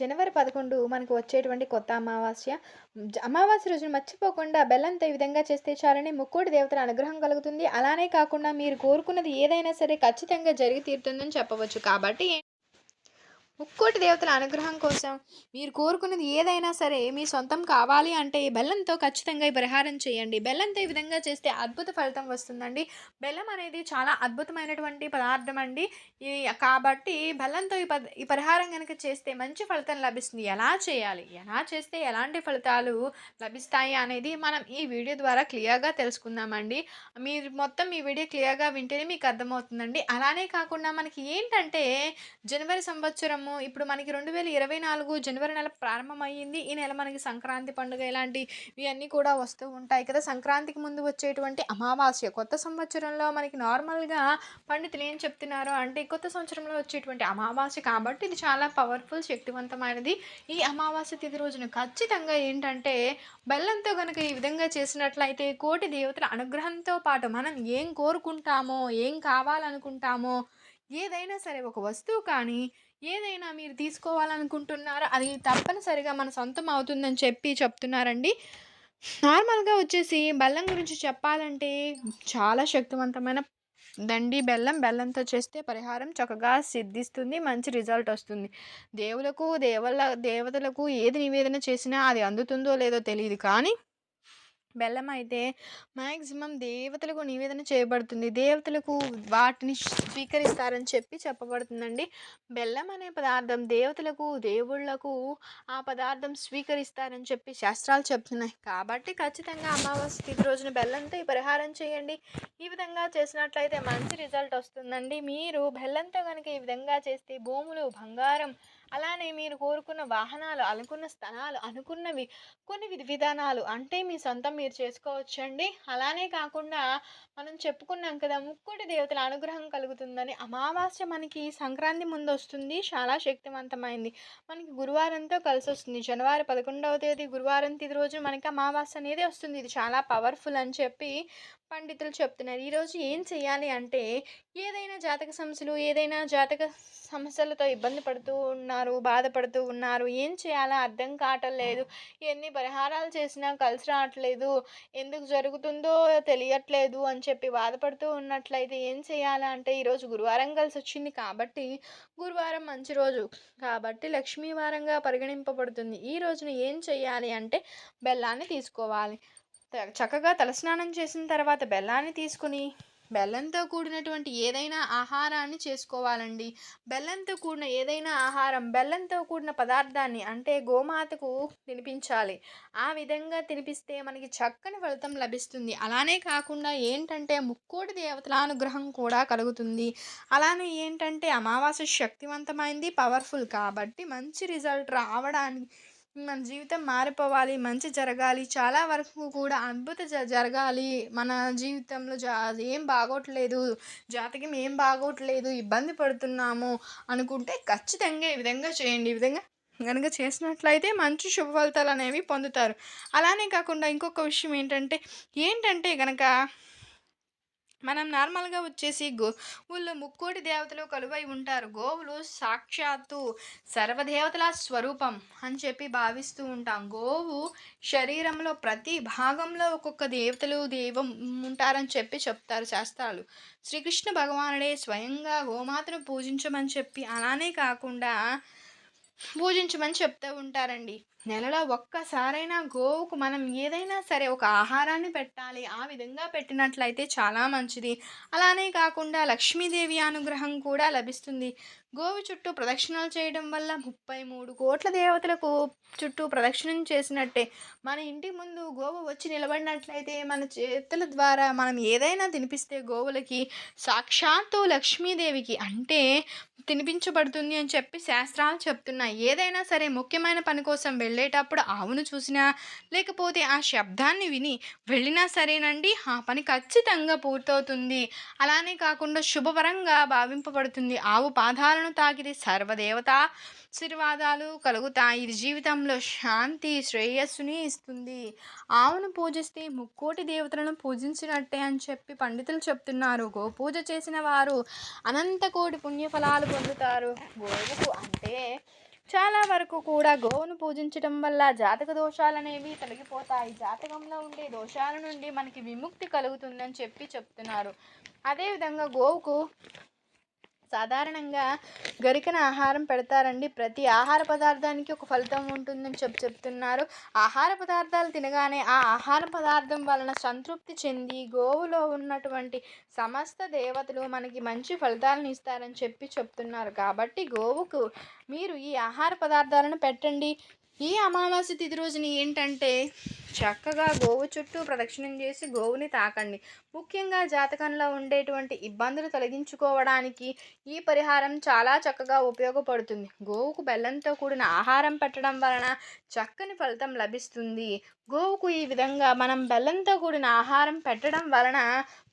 జనవరి పదకొండు మనకు వచ్చేటువంటి కొత్త అమావాస్య. జ- అమావాస్య రోజున మర్చిపోకుండా బెల్లంతో ఈ విధంగా చేస్తే చాలని ముక్కోటి దేవతల అనుగ్రహం కలుగుతుంది. అలానే కాకుండా మీరు కోరుకున్నది ఏదైనా సరే ఖచ్చితంగా జరిగి తీరుతుందని చెప్పవచ్చు. కాబట్టి ముక్కోటి దేవతల అనుగ్రహం కోసం మీరు కోరుకున్నది ఏదైనా సరే మీ సొంతం కావాలి అంటే ఈ బెల్లంతో ఖచ్చితంగా ఈ పరిహారం చేయండి. బెల్లంతో ఈ విధంగా చేస్తే అద్భుత ఫలితం వస్తుందండి. బెల్లం అనేది చాలా అద్భుతమైనటువంటి పదార్థం అండి. ఈ కాబట్టి బెల్లంతో ఈ పద ఈ పరిహారం కనుక చేస్తే మంచి ఫలితం లభిస్తుంది. ఎలా చేయాలి? ఎలా చేస్తే ఎలాంటి ఫలితాలు లభిస్తాయి అనేది మనం ఈ వీడియో ద్వారా క్లియర్గా తెలుసుకుందామండి. మీరు మొత్తం ఈ వీడియో క్లియర్గా వింటేనే మీకు అర్థమవుతుందండి. అలానే కాకుండా మనకి ఏంటంటే జనవరి సంవత్సరము ఇప్పుడు మనకి రెండు వేల ఇరవై నాలుగు జనవరి నెల ప్రారంభమయ్యింది. ఈ నెల మనకి సంక్రాంతి పండుగ ఇలాంటి ఇవన్నీ కూడా వస్తూ ఉంటాయి కదా. సంక్రాంతికి ముందు వచ్చేటువంటి అమావాస్య. కొత్త సంవత్సరంలో మనకి నార్మల్గా పండితులు ఏం చెప్తున్నారు అంటే కొత్త సంవత్సరంలో వచ్చేటువంటి అమావాస్య కాబట్టి ఇది చాలా పవర్ఫుల్ శక్తివంతమైనది. ఈ అమావాస్య తిథి రోజున ఖచ్చితంగా ఏంటంటే బెల్లంతో కనుక ఈ విధంగా చేసినట్లయితే కోటి దేవతల అనుగ్రహంతో పాటు మనం ఏం కోరుకుంటామో ఏం కావాలనుకుంటామో ఏదైనా సరే ఒక వస్తువు కానీ ఏదైనా మీరు తీసుకోవాలనుకుంటున్నారో అది తప్పనిసరిగా మన సొంతం అవుతుందని చెప్పి చెప్తున్నారండి. నార్మల్గా వచ్చేసి బెల్లం గురించి చెప్పాలంటే చాలా శక్తివంతమైన దండి. బెల్లం బెల్లంతో చేస్తే పరిహారం చక్కగా సిద్ధిస్తుంది మంచి రిజల్ట్ వస్తుంది. దేవులకు దేవల దేవతలకు ఏది నివేదన చేసినా అది అందుతుందో లేదో తెలియదు కానీ బెల్లం అయితే మ్యాక్సిమం దేవతలకు నివేదన చేయబడుతుంది. దేవతలకు వాటిని స్వీకరిస్తారని చెప్పి చెప్పబడుతుందండి. బెల్లం అనే పదార్థం దేవతలకు దేవుళ్ళకు ఆ పదార్థం స్వీకరిస్తారని చెప్పి శాస్త్రాలు చెప్తున్నాయి. కాబట్టి ఖచ్చితంగా అమావాస్య తిథి రోజున బెల్లంతో ఈ పరిహారం చేయండి. ఈ విధంగా చేసినట్లయితే మంచి రిజల్ట్ వస్తుందండి. మీరు బెల్లంతో కనుక ఈ విధంగా చేస్తే భూములు బంగారం అలానే మీరు కోరుకున్న వాహనాలు అనుకున్న స్థలాలు అనుకున్నవి కొన్ని విధి విధానాలు అంటే మీ సొంతం మీరు చేసుకోవచ్చండి. అలానే కాకుండా మనం చెప్పుకున్నాం కదా ముక్కోటి దేవతల అనుగ్రహం కలుగుతుందని అమావాస్య మనకి సంక్రాంతి ముందు వస్తుంది చాలా శక్తివంతమైంది. మనకి గురువారంతో కలిసి వస్తుంది జనవరి పదకొండవ తేదీ గురువారం తిది రోజు మనకి అమావాస్య అనేది వస్తుంది. ఇది చాలా పవర్ఫుల్ అని చెప్పి పండితులు చెప్తున్నారు. ఈరోజు ఏం చేయాలి అంటే ఏదైనా జాతక సమస్యలు ఏదైనా జాతక సమస్యలతో ఇబ్బంది పడుతూ ఉన్నారు బాధపడుతూ ఉన్నారు. ఏం చేయాలో అర్థం కావటం లేదు ఎన్ని పరిహారాలు చేసినా కలిసి రావట్లేదు. ఎందుకు జరుగుతుందో తెలియట్లేదు అని చెప్పి బాధపడుతూ ఉన్నట్లయితే ఏం చేయాలి అంటే ఈరోజు గురువారం కలిసి వచ్చింది కాబట్టి గురువారం మంచి రోజు. కాబట్టి లక్ష్మీవారంగా పరిగణింపబడుతుంది. ఈ రోజున ఏం చేయాలి అంటే బెల్లాన్ని తీసుకోవాలి. చక్కగా తలస్నానం చేసిన తర్వాత బెల్లాన్ని తీసుకుని బెల్లంతో కూడినటువంటి ఏదైనా ఆహారాన్ని చేసుకోవాలండి. బెల్లంతో కూడిన ఏదైనా ఆహారం బెల్లంతో కూడిన పదార్థాన్ని అంటే గోమాతకు తినిపించాలి. ఆ విధంగా తినిపిస్తే మనకి చక్కని ఫలితం లభిస్తుంది. అలానే కాకుండా ఏంటంటే ముక్కోటి దేవతల అనుగ్రహం కూడా కలుగుతుంది. అలానే ఏంటంటే అమావాస్య శక్తివంతమైంది పవర్ఫుల్. కాబట్టి మంచి రిజల్ట్ రావడానికి మన జీవితం మారిపోవాలి మంచి జరగాలి చాలా వరకు కూడా అద్భుత జ జరగాలి. మన జీవితంలో జా ఏం బాగోట్లేదు జాతకం ఏం బాగోట్లేదు ఇబ్బంది పడుతున్నాము అనుకుంటే ఖచ్చితంగా ఈ విధంగా చేయండి. ఈ విధంగా కనుక చేసినట్లయితే మంచి శుభ ఫలితాలు అనేవి పొందుతారు. అలానే కాకుండా ఇంకొక విషయం ఏంటంటే ఏంటంటే కనుక మనం నార్మల్గా వచ్చేసి గోవుల్లో ముక్కోటి దేవతలు కలువై ఉంటారు. గోవులు సాక్షాత్తు సర్వదేవతల స్వరూపం అని చెప్పి భావిస్తూ ఉంటాం. గోవు శరీరంలో ప్రతి భాగంలో ఒక్కొక్క దేవతలు దైవం ఉంటారని చెప్పి చెప్తారు శాస్త్రాలు. శ్రీకృష్ణ భగవానుడే స్వయంగా గోమాతను పూజించమని చెప్పి అలానే కాకుండా పూజించమని చెప్తూ ఉంటారండి. నెలలో ఒక్కసారైనా గోవుకు మనం ఏదైనా సరే ఒక ఆహారాన్ని పెట్టాలి ఆ విధంగా పెట్టినట్లయితే చాలా మంచిది. అలానే కాకుండా లక్ష్మీదేవి అనుగ్రహం కూడా లభిస్తుంది. గోవు చుట్టూ ప్రదక్షిణలు చేయడం వల్ల ముప్పై మూడు కోట్ల దేవతలకు చుట్టూ ప్రదక్షిణం చేసినట్టే. మన ఇంటి ముందు గోవు వచ్చి నిలబడినట్లయితే మన చేతుల ద్వారా మనం ఏదైనా తినిపిస్తే గోవులకి సాక్షాత్తు లక్ష్మీదేవికి అంటే తినిపించబడుతుంది అని చెప్పి శాస్త్రాలు చెప్తున్నాయి. ఏదైనా సరే ముఖ్యమైన పని కోసం వెళ్ళేటప్పుడు ఆవును చూసినా లేకపోతే ఆ శబ్దాన్ని విని వెళ్ళినా సరేనండి ఆ పని ఖచ్చితంగా పూర్తవుతుంది. అలానే కాకుండా శుభపరంగా భావింపబడుతుంది. ఆవు పాదాలను తాకితే సర్వదేవత ఆశీర్వాదాలు కలుగుతాయి. ఇది జీవితంలో శాంతి శ్రేయస్సుని ఇస్తుంది. ఆవును పూజిస్తే ముక్కోటి దేవతలను పూజించినట్టే అని చెప్పి పండితులు చెప్తున్నారు. గో పూజ చేసిన వారు అనంత కోటి పుణ్యఫలాలు పొందుతారు. గోవుకు అంటే చాలా వరకు కూడా గోవును పూజించడం వల్ల జాతక దోషాలు అనేవి తొలగిపోతాయి. జాతకంలో ఉండే దోషాల నుండి మనకి విముక్తి కలుగుతుందని చెప్పి చెప్తున్నారు. అదేవిధంగా గోవుకు సాధారణంగా గరికన ఆహారం పెడతారండి. ప్రతి ఆహార పదార్థానికి ఒక ఫలితం ఉంటుందని చెప్పి చెప్తున్నారు. ఆహార పదార్థాలు తినగానే ఆ ఆహార పదార్థం వలన సంతృప్తి చెంది గోవులో ఉన్నటువంటి సమస్త దేవతలు మనకి మంచి ఫలితాలను ఇస్తారని చెప్పి చెప్తున్నారు. కాబట్టి గోవుకు మీరు ఈ ఆహార పదార్థాలను పెట్టండి. ఈ అమావాస్య తిథి రోజున ఏంటంటే చక్కగా గోవు చుట్టూ ప్రదక్షిణం చేసి గోవుని తాకండి. ముఖ్యంగా జాతకంలో ఉండేటువంటి ఇబ్బందులు తొలగించుకోవడానికి ఈ పరిహారం చాలా చక్కగా ఉపయోగపడుతుంది. గోవుకు బెల్లంతో కూడిన ఆహారం పెట్టడం వలన చక్కని ఫలితం లభిస్తుంది. గోవుకు ఈ విధంగా మనం బెల్లంతో కూడిన ఆహారం పెట్టడం వలన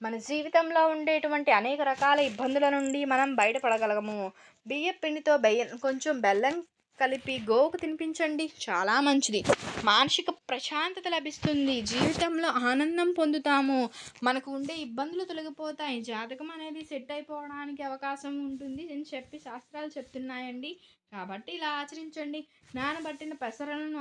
మన జీవితంలో ఉండేటువంటి అనేక రకాల ఇబ్బందుల నుండి మనం బయటపడగలము. బియ్య పిండితో బెయ్యం కొంచెం బెల్లం కలిపి గోవుకు తినిపించండి. చాలా మంచిది. మానసిక ప్రశాంతత లభిస్తుంది. జీవితంలో ఆనందం పొందుతాము. మనకు ఉండే ఇబ్బందులు తొలగిపోతాయి. జాతకం అనేది సెట్ అయిపోవడానికి అవకాశం ఉంటుంది. అని చెప్పి శాస్త్రాలు చెప్తున్నాయండి. కాబట్టి ఇలా ఆచరించండి. నానబట్టిన పెసరలను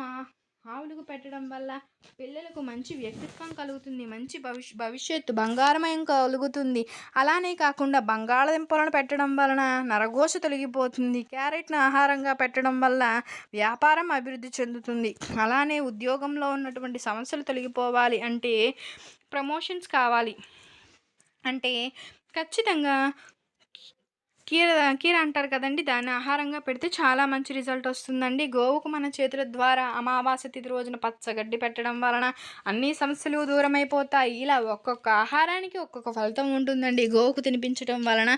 ఆవులకు పెట్టడం వల్ల పిల్లలకు మంచి వ్యక్తిత్వం కలుగుతుంది మంచి భవిష్య భవిష్యత్తు బంగారమయం కలుగుతుంది. అలానే కాకుండా బంగాళదుంపలను పెట్టడం వలన నరఘోష తొలగిపోతుంది. క్యారెట్ను ఆహారంగా పెట్టడం వల్ల వ్యాపారం అభివృద్ధి చెందుతుంది. అలానే ఉద్యోగంలో ఉన్నటువంటి సమస్యలు తొలగిపోవాలి అంటే ప్రమోషన్స్ కావాలి. అంటే ఖచ్చితంగా కీర కీర అంటారు కదండి దాన్ని ఆహారంగా పెడితే చాలా మంచి రిజల్ట్ వస్తుందండి. గోవుకు మన చేతుల ద్వారా అమావాస్య తిథి రోజున పచ్చగడ్డి పెట్టడం వలన అన్ని సమస్యలు దూరమైపోతాయి. ఇలా ఒక్కొక్క ఆహారానికి ఒక్కొక్క ఫలితం ఉంటుందండి. గోవుకు తినిపించడం వలన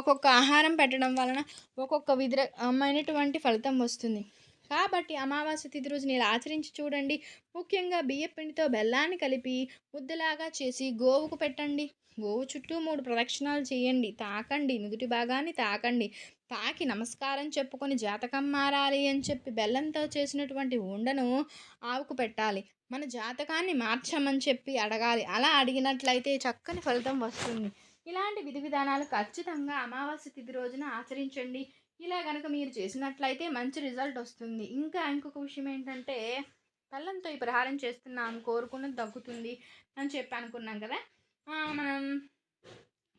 ఒక్కొక్క ఆహారం పెట్టడం వలన ఒక్కొక్క విధమైనటువంటి ఫలితం వస్తుంది. కాబట్టి అమావాస్య తిథి రోజున ఇలా ఆచరించి చూడండి. ముఖ్యంగా బియ్య పిండితో బెల్లాన్ని కలిపి ముద్దలాగా చేసి గోవుకు పెట్టండి. గోవు చుట్టూ మూడు ప్రదక్షిణాలు చేయండి. తాకండి. నుదుటి భాగాన్ని తాకండి. తాకి నమస్కారం చెప్పుకొని జాతకం మారాలి అని చెప్పి బెల్లంతో చేసినటువంటి ఉండను ఆవుకు పెట్టాలి. మన జాతకాన్ని మార్చమని చెప్పి అడగాలి. అలా అడిగినట్లయితే చక్కని ఫలితం వస్తుంది. ఇలాంటి విధి విధానాలు ఖచ్చితంగా అమావాస్య తిథి రోజున ఆచరించండి. ఇలా కనుక మీరు చేసినట్లయితే మంచి రిజల్ట్ వస్తుంది. ఇంకా ఇంకొక విషయం ఏంటంటే బెల్లంతో ఈ ప్రహారం చేస్తున్నాం కోరుకున్నది తగ్గుతుంది అని చెప్పి అనుకున్నాం కదా. మనం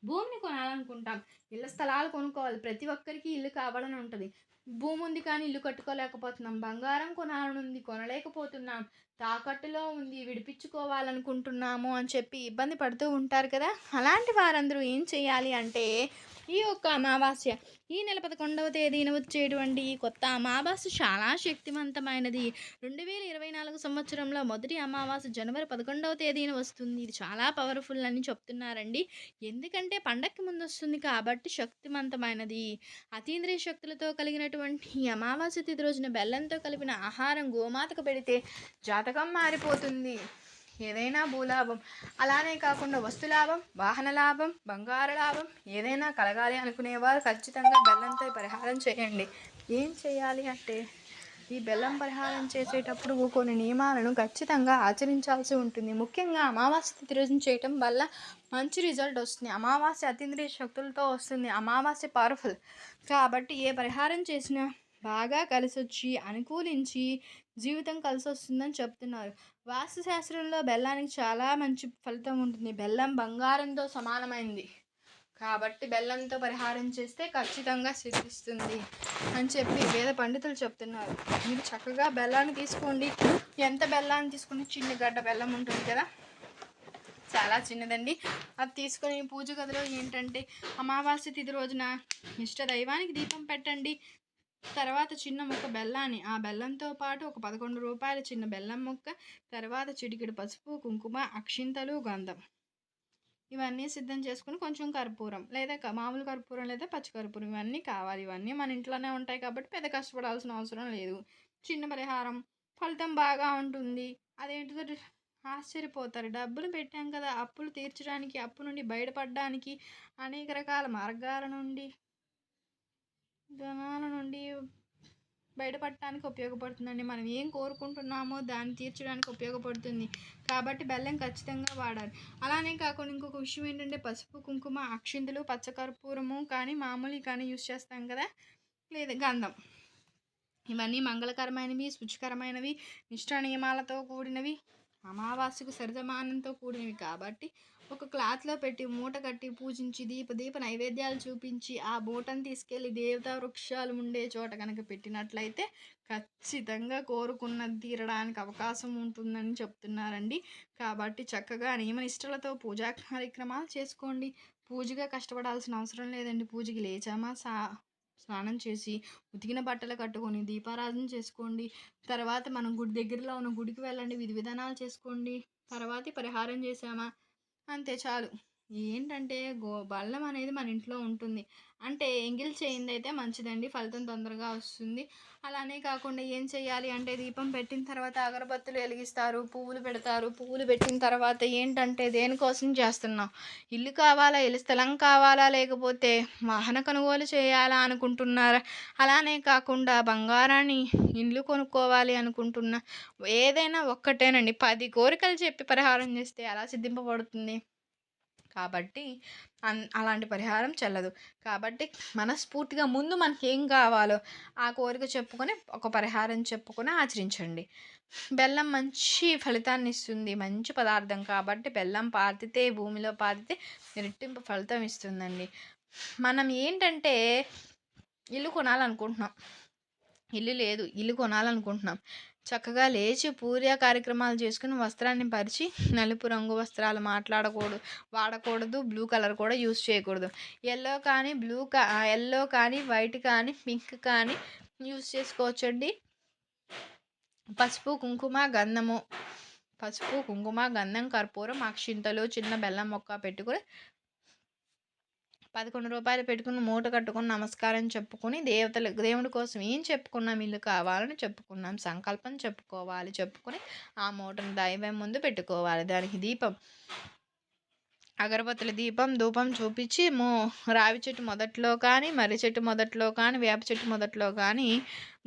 భూమిని కొనాలనుకుంటాం. ఇళ్ళ స్థలాలు కొనుక్కోవాలి. ప్రతి ఒక్కరికి ఇల్లు కావాలని ఉంటుంది. భూమి ఉంది కానీ ఇల్లు కట్టుకోలేకపోతున్నాం. బంగారం కొనాలని ఉంది కొనలేకపోతున్నాం. తాకట్టులో ఉంది విడిపించుకోవాలనుకుంటున్నాము అని చెప్పి ఇబ్బంది పడుతూ ఉంటారు కదా. అలాంటి వారందరూ ఏం చేయాలి అంటే ఈ యొక్క అమావాస్య ఈ నెల పదకొండవ తేదీన వచ్చేటువంటి ఈ కొత్త అమావాస్య చాలా శక్తివంతమైనది. రెండు వేల ఇరవై నాలుగు సంవత్సరంలో మొదటి అమావాస్య జనవరి పదకొండవ తేదీన వస్తుంది. ఇది చాలా పవర్ఫుల్ అని చెప్తున్నారండి. ఎందుకంటే పండక్కి ముందు వస్తుంది కాబట్టి శక్తివంతమైనది. అతీంద్రియ శక్తులతో కలిగినటువంటి ఈ అమావాస్య తిథి రోజున బెల్లంతో కలిపిన ఆహారం గోమాతకు పెడితే జాతకం మారిపోతుంది. ఏదైనా భూలాభం. అలానే కాకుండా వస్తు లాభం వాహన లాభం బంగారు లాభం ఏదైనా కలగాలి అనుకునేవారు ఖచ్చితంగా బెల్లంతో పరిహారం చేయండి. ఏం చేయాలి అంటే ఈ బెల్లం పరిహారం చేసేటప్పుడు కొన్ని నియమాలను ఖచ్చితంగా ఆచరించాల్సి ఉంటుంది. ముఖ్యంగా అమావాస్య తిథి రోజున చేయటం వల్ల మంచి రిజల్ట్ వస్తుంది. అమావాస్య అతీంద్రియ శక్తులతో వస్తుంది. అమావాస్య పవర్ఫుల్. కాబట్టి ఏ పరిహారం చేసినా బాగా కలిసొచ్చి అనుకూలించి జీవితం కలిసి వస్తుందని చెప్తున్నారు. వాస్తుశాస్త్రంలో బెల్లానికి చాలా మంచి ఫలితం ఉంటుంది. బెల్లం బంగారంతో సమానమైంది. కాబట్టి బెల్లంతో పరిహారం చేస్తే ఖచ్చితంగా సిద్ధిస్తుంది అని చెప్పి వేద పండితులు చెప్తున్నారు. మీరు చక్కగా బెల్లాన్ని తీసుకోండి. ఎంత బెల్లాన్ని తీసుకుని చిన్న గడ్డ బెల్లం ఉంటుంది కదా? చాలా చిన్నదండి. అది తీసుకొని పూజ గదిలో ఏంటంటే అమావాస్య తిథి రోజున ఇష్ట దైవానికి దీపం పెట్టండి. తర్వాత చిన్న ముక్క బెల్లాన్ని ఆ బెల్లంతో పాటు ఒక పదకొండు రూపాయల చిన్న బెల్లం ముక్క తర్వాత చిటికెడు పసుపు కుంకుమ అక్షింతలు గంధం. ఇవన్నీ సిద్ధం చేసుకుని కొంచెం కర్పూరం లేదా మామూలు కర్పూరం లేదా పచ్చి కర్పూరం ఇవన్నీ కావాలి. ఇవన్నీ మన ఇంట్లోనే ఉంటాయి కాబట్టి పెద్ద కష్టపడాల్సిన అవసరం లేదు. చిన్న పరిహారం. ఫలితం బాగా ఉంటుంది. అదేంటిదో ఆశ్చర్యపోతారు. డబ్బులు పెట్టాం కదా అప్పులు తీర్చడానికి అప్పు నుండి బయటపడడానికి అనేక రకాల మార్గాల నుండి ధనాల నుండి బయటపడటానికి ఉపయోగపడుతుందండి. మనం ఏం కోరుకుంటున్నామో దాన్ని తీర్చడానికి ఉపయోగపడుతుంది. కాబట్టి బెల్లం ఖచ్చితంగా వాడాలి. అలానే కాకుండా ఇంకొక విషయం ఏంటంటే పసుపు కుంకుమ అక్షింతలు పచ్చకర్పూరము కానీ మామూలు కానీ యూస్ చేస్తాం కదా. లేదా గంధం. ఇవన్నీ మంగళకరమైనవి శుచికరమైనవి నిష్ట నియమాలతో కూడినవి అమావాస్యకు సరిసమానంతో కూడినవి. కాబట్టి ఒక క్లాత్లో పెట్టి మూట కట్టి పూజించి దీప దీప నైవేద్యాలు చూపించి ఆ మూటను తీసుకెళ్ళి దేవతా వృక్షాలు ఉండే చోట కనుక పెట్టినట్లయితే ఖచ్చితంగా కోరుకున్నది తీరడానికి అవకాశం ఉంటుందని చెప్తున్నారండి. కాబట్టి చక్కగా నియమనిష్టలతో పూజా కార్యక్రమాలు చేసుకోండి. పూజగా కష్టపడాల్సిన అవసరం లేదండి. పూజకి లేచామా? సా స్నానం చేసి ఉతికిన బట్టలు కట్టుకొని దీపారాధన చేసుకోండి. తర్వాత మనం గుడి దగ్గరలో ఉన్న గుడికి వెళ్ళండి. విధి విధానాలు చేసుకోండి. తర్వాత పరిహారం చేసామా అంతే చాలు. ఏంటంటే గో బల్లం అనేది మన ఇంట్లో ఉంటుంది. అంటే ఎంగిల్ చేయింది అయితే మంచిదండి ఫలితం తొందరగా వస్తుంది. అలానే కాకుండా ఏం చేయాలి అంటే దీపం పెట్టిన తర్వాత అగరబత్తులు వెలిగిస్తారు పువ్వులు పెడతారు. పువ్వులు పెట్టిన తర్వాత ఏంటంటే దేనికోసం చేస్తున్నాం? ఇల్లు కావాలా ఇల్లు స్థలం కావాలా లేకపోతే వాహన కొనుగోలు చేయాలా అనుకుంటున్నారా? అలానే కాకుండా బంగారాన్ని ఇల్లు కొనుక్కోవాలి అనుకుంటున్నా ఏదైనా ఒక్కటేనండి. పది కోరికలు చెప్పి పరిహారం చేస్తే ఎలా సిద్ధింపబడుతుంది? కాబట్టి అన్ అలాంటి పరిహారం చెల్లదు. కాబట్టి మనస్ఫూర్తిగా ముందు మనకి ఏం కావాలో ఆ కోరిక చెప్పుకొని ఒక పరిహారం చెప్పుకొని ఆచరించండి. బెల్లం మంచి ఫలితాన్ని ఇస్తుంది మంచి పదార్థం కాబట్టి బెల్లం పాతితే భూమిలో పాతితే రెట్టింపు ఫలితం ఇస్తుందండి. మనం ఏంటంటే ఇల్లు కొనాలనుకుంటున్నాం. ఇల్లు లేదు ఇల్లు కొనాలనుకుంటున్నాం. చక్కగా లేచి పూజ కార్యక్రమాలు చేసుకుని వస్త్రాన్ని పరిచి నలుపు రంగు వస్త్రాలు మాట్లాడకూడదు వాడకూడదు బ్లూ కలర్ కూడా యూస్ చేయకూడదు. ఎల్లో కానీ బ్లూ కా ఎల్లో కానీ వైట్ కానీ పింక్ కానీ యూస్ చేసుకోవచ్చండి. పసుపు కుంకుమ గంధము పసుపు కుంకుమ గంధం కర్పూరం అక్షింతలు చిన్న బెల్లం మొక్క పెట్టుకుని పదకొండు రూపాయలు పెట్టుకుని మూట కట్టుకుని నమస్కారం చెప్పుకొని దేవతలు దేవుడి కోసం ఏం చెప్పుకున్నాం? ఇల్లు కావాలని చెప్పుకున్నాం. సంకల్పం చెప్పుకోవాలి చెప్పుకొని ఆ మూటను దైవం ముందు పెట్టుకోవాలి. దానికి దీపం. అగరబత్తుల దీపం ధూపం చూపించి మో రావి చెట్టు మొదట్లో కానీ మర్రి చెట్టు మొదట్లో కానీ వేప చెట్టు మొదట్లో కానీ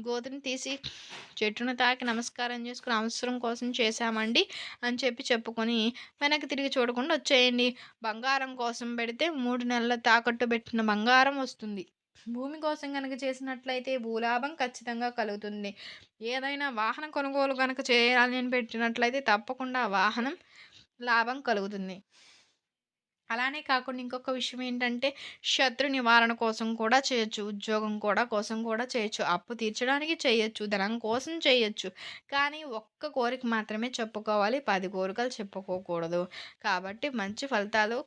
గోతిని తీసి చెట్టును తాకి నమస్కారం చేసుకుని అవసరం కోసం చేశామండి అని చెప్పి చెప్పుకొని వెనక్కి తిరిగి చూడకుండా వచ్చేయండి. బంగారం కోసం పెడితే మూడు నెలల తాకట్టు పెట్టిన బంగారం వస్తుంది. భూమి కోసం కనుక చేసినట్లయితే భూలాభం ఖచ్చితంగా కలుగుతుంది. ఏదైనా వాహన కొనుగోలు కనుక చేయాలని పెట్టినట్లయితే తప్పకుండా వాహనం లాభం కలుగుతుంది. అలానే కాకుండా ఇంకొక విషయం ఏంటంటే శత్రు నివారణ కోసం కూడా చేయొచ్చు ఉద్యోగం కూడా కోసం కూడా చేయొచ్చు అప్పు తీర్చడానికి చేయొచ్చు ధనం కోసం చేయొచ్చు. కానీ ఒక్క కోరిక మాత్రమే చెప్పుకోవాలి పది కోరికలు చెప్పుకోకూడదు. కాబట్టి మంచి ఫలితాలు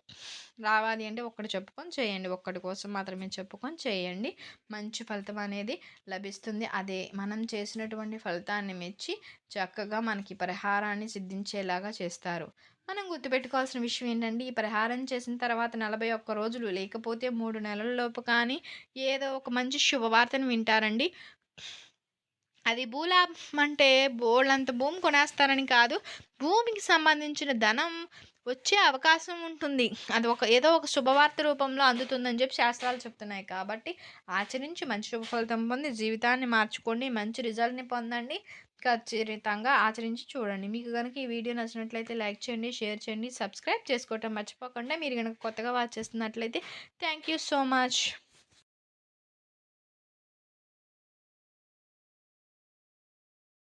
రావాలి అంటే ఒక్కటి చెప్పుకొని చేయండి ఒక్కటి కోసం మాత్రమే చెప్పుకొని చేయండి. మంచి ఫలితం అనేది లభిస్తుంది. అదే మనం చేసినటువంటి ఫలితాన్ని మెచ్చి చక్కగా మనకి పరిహారాన్ని సిద్ధించేలాగా చేస్తారు. మనం గుర్తుపెట్టుకోవాల్సిన విషయం ఏంటంటే ఈ పరిహారం చేసిన తర్వాత నలభై ఒక్క రోజులు లేకపోతే మూడు నెలల లోపు కానీ ఏదో ఒక మంచి శుభవార్తను వింటారండి. అది భూలాభం అంటే బోళ్ళంత భూమి కొనేస్తారని కాదు భూమికి సంబంధించిన ధనం వచ్చే అవకాశం ఉంటుంది. అది ఒక ఏదో ఒక శుభవార్త రూపంలో అందుతుందని చెప్పి శాస్త్రాలు చెప్తున్నాయి కాబట్టి ఆచరించి మంచి శుభ ఫలితం పొంది జీవితాన్ని మార్చుకోండి మంచి రిజల్ట్ని పొందండి. ఖచ్చితంగా ఆచరించి చూడండి. మీకు కనుక ఈ వీడియో నచ్చినట్లయితే లైక్ చేయండి షేర్ చేయండి సబ్స్క్రైబ్ చేసుకోవటం మర్చిపోకుండా. మీరు కనుక కొత్తగా వాచ్ చేస్తున్నట్లయితే థ్యాంక్ యూ సో మచ్.